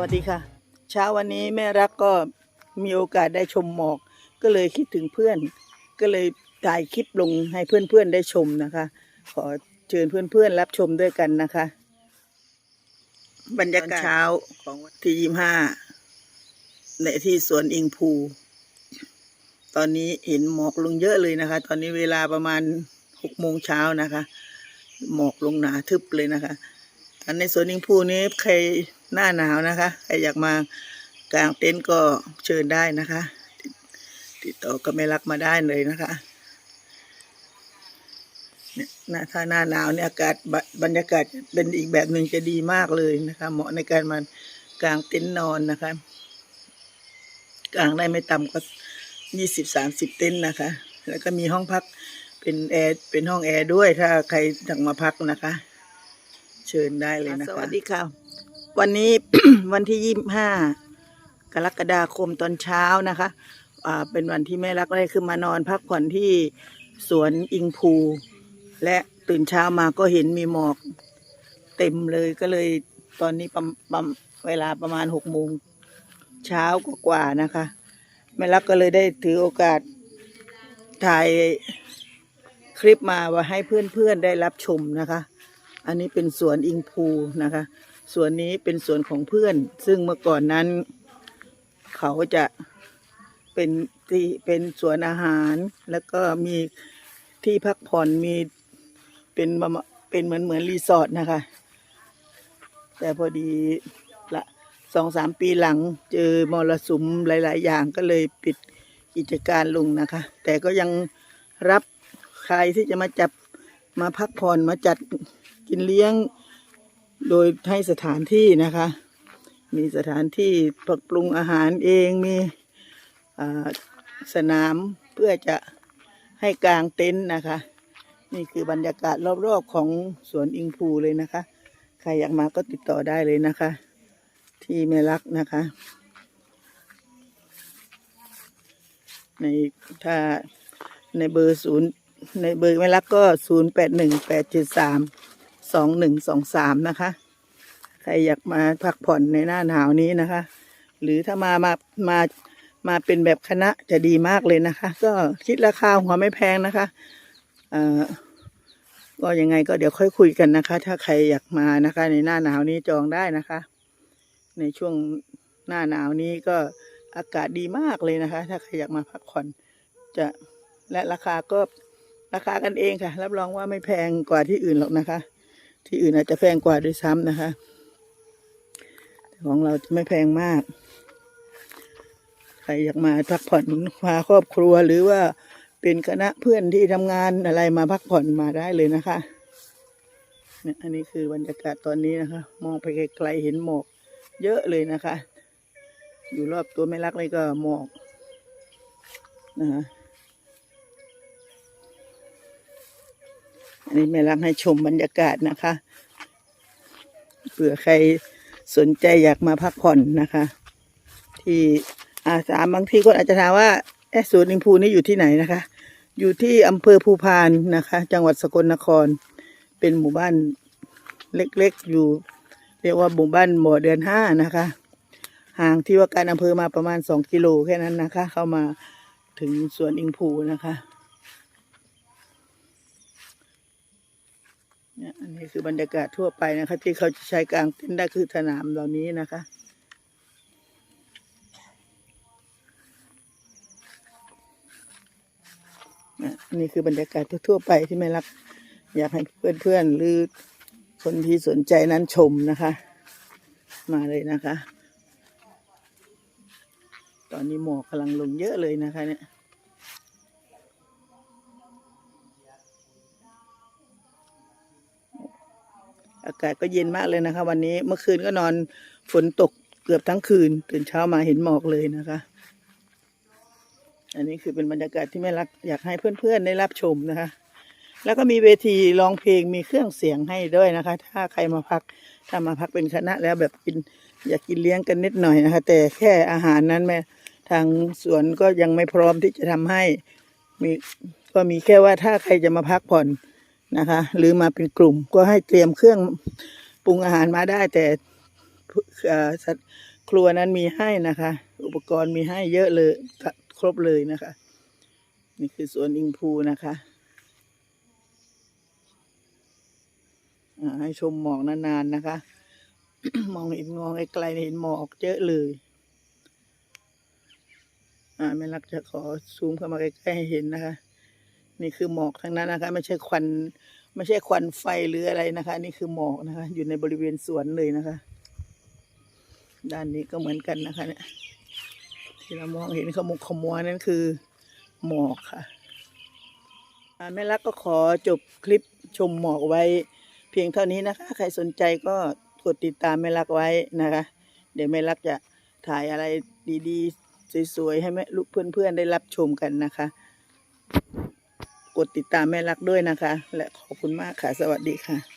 วัสดีค่ะ เช้าวันนี้แม่รักก็มีโอกาสได้ชมหมอก ก็เลยคิดถึงเพื่อน ก็เลยถ่ายคลิปลงให้เพื่อนๆได้ชมนะคะ ขอเชิญเพื่อนๆรับชมด้วยกันนะคะ บรรยากาศเช้าของวันที่ยี่ห้าในที่สวนอิงพูตอนนี้เห็นหมอกลงเยอะเลยนะคะ ตอนนี้เวลาประมาณหกโมงเช้านะคะ หมอกลงหนาทึบเลยนะคะ อันในสวนอิงพูนี้ใครหน้าหนาวนะคะใครอยากมากางเต็นท์ก็เชิญได้นะคะ ติดต่อกับแม่รักมาได้เลยนะคะเนี่ยถ้าหน้าหนาวเนี่ยอากาศบบรรยากาศเป็นอีกแบบหนึ่งจะดีมากเลยนะคะ เหมาะในการมากางเต็นท์นอนนะคะกางได้ไม่ต่ำกว่ายี่สิบสามสิบเต็นท์นะคะ แล้วก็มีห้องพักเป็นแอร์เป็นห้องแอร์ด้วยถ้าใครอยากมาพักนะคะ เชิญได้เลยนะคะ สวัสดีค่ะ วันนี้ วันที่ยี่ห้ากรกฎาคมตอนเช้านะคะอ่าเป็นวันที่แม่รักได้ขึ้นมานอนพักผ่อนที่สวนอิงพู และตื่นเช้ามาก็เห็นมีหมอกเต็มเลยก็เลยตอนนี้ประประเวลาประมาณหกโมงเช้ากว่าๆนะคะ แม่รักก็เลยได้ถือโอกาสถ่ายคลิปมาว่าให้เพื่อนๆได้รับชมนะคะ อันนี้เป็นสวนอิงพูนะคะสวนนี้เป็นสวนของเพื่อน ซึ่งเมื่อก่อนนั้น เขาจะเป็นที่เป็นสวนอาหาร แล้วก็มีที่พักผ่อนมีเป็นประมาเป็นเหมือนเหมือนรีสอร์ทนะคะ แต่พอดีละสองสามปีหลังเจอมรสุมหลาย ๆ อย่างก็เลยปิดกิจการลงนะคะ แต่ก็ยังรับใครที่จะมาจับมาพักผ่อนมาจัด กินเลี้ยง โดยให้สถานที่นะคะ มีสถานที่ปรับปรุงอาหารเองมีสนามเพื่อจะให้กลางเต็นท์นะคะ นี่คือบรรยากาศรอบๆของสวนอิงพูเลยนะคะ ใครอยากมาก็ติดต่อได้เลยนะคะ ที่แม่รักนะคะ ในถ้าในเบอร์ศูนย์ในเบอร์แม่รักก็ศูนย์แปดหนึ่งแปดเจ็ดสาม สองหนึ่งสองสามนะคะ ใครอยากมาพักผ่อนในหน้าหนาวนี้นะคะ หรือถ้ามามามามาเป็นแบบคณะจะดีมากเลยนะคะ ก็คิดราคาหัวไม่แพงนะคะเอ่อก็ยังไงก็เดี๋ยวค่อยคุยกันนะคะ ถ้าใครอยากมานะคะ ในหน้าหนาวนี้จองได้นะคะ ในช่วงหน้าหนาวนี้ก็อากาศดีมากเลยนะคะ ถ้าใครอยากมาพักผ่อนจะและราคาก็ราคากันเองค่ะ รับรองว่าไม่แพงกว่าที่อื่นหรอกนะคะ ที่อื่นอาจจะแพงกว่าด้วยซ้ำนะคะแต่ของเราจะไม่แพงมาก ใครอยากมาพักผ่อนพาครอบครัวหรือว่าเป็นคณะเพื่อนที่ทำงานอะไรมาพักผ่อนมาได้เลยนะคะเนี่ยอันนี้คือบรรยากาศตอนนี้นะคะ มองไปไกลๆเห็นหมอกเยอะเลยนะคะ อยู่รอบตัวไม่รักเลยก็หมอกนะคะ อันนี้แม่รักให้ชมบรรยากาศนะคะ เผื่อใครสนใจอยากมาพักผ่อนนะคะ ที่อาสามบางทีคนอาจจะถามว่าเอสวนอินพูนี่อยู่ที่ไหนนะคะ อยู่ที่อำเภอภูพานนะคะ จังหวัดสกลนคร เป็นหมู่บ้านเล็กๆอยู่ เรียกว่าหมู่บ้านหมอเดือนห้านะคะ ห่างที่ว่าการอำเภอมาประมาณสองกิโลแค่นั้นนะคะ เข้ามาถึงสวนอิงพูนะคะ เนี่ยอันนี้คือบรรยากาศทั่วไปนะคะ ที่เขาจะใช้กลางเต็นท์ได้คือสนามเหล่านี้นะคะนี่ยอันนี้คือบรรยากาศทั่วๆไปที่ไม่รักอยากให้เพื่อนๆหรือคนที่สนใจนั้นชมนะคะ มาเลยนะคะ ตอนนี้หมอกกำลังลงเยอะเลยนะคะเนี่ย อากาศก็เย็นมากเลยนะคะ วันนี้เมื่อคืนก็นอนฝนตกเกือบทั้งคืน ตื่นเช้ามาเห็นหมอกเลยนะคะ อันนี้คือเป็นบรรยากาศที่แม่รักอยากให้เพื่อนๆได้รับชมนะคะ แล้วก็มีเวทีร้องเพลงมีเครื่องเสียงให้ด้วยนะคะ ถ้าใครมาพักถ้ามาพักเป็นคณะแล้วแบบกินอยากกินเลี้ยงกันนิดหน่อยนะคะ แต่แค่อาหารนั้นแม่ทางสวนก็ยังไม่พร้อมที่จะทำให้มีก็มีแค่ว่าถ้าใครจะมาพักผ่อน นะคะ หรือมาเป็นกลุ่มก็ให้เตรียมเครื่องปรุงอาหารมาได้ แต่ครัวนั้นมีให้นะคะ อุปกรณ์มีให้เยอะเลยครบเลยนะคะ นี่คือสวนอิงพูนะคะให้ชมหมอกนานๆนะคะ มองเห็นงองไกลๆเห็นหมอกเยอะเลยอ่าแม่รักจะขอซูมเข้ามาใกล้ๆให้เห็นนะคะ นี่คือหมอกทั้งนั้นนะคะ ไม่ใช่ควัน ไม่ใช่ควันไฟหรืออะไรนะคะ นี่คือหมอกนะคะ อยู่ในบริเวณสวนเลยนะคะ ด้านนี้ก็เหมือนกันนะคะ เนี่ย ที่เรามองเห็นขมุกขมัวนั่นคือหมอกค่ะแม่รักก็ขอจบคลิปชมหมอกไว้ เพียงเท่านี้นะคะ ใครสนใจก็กดติดตามแม่รักไว้นะคะ เดี๋ยวแม่รักจะถ่ายอะไรดีๆ สวยๆ ให้แม่ลูกเพื่อนๆ ได้รับชมกันนะคะ กดติดตามแม่รักด้วยนะคะ และขอบคุณมากค่ะ สวัสดีค่ะ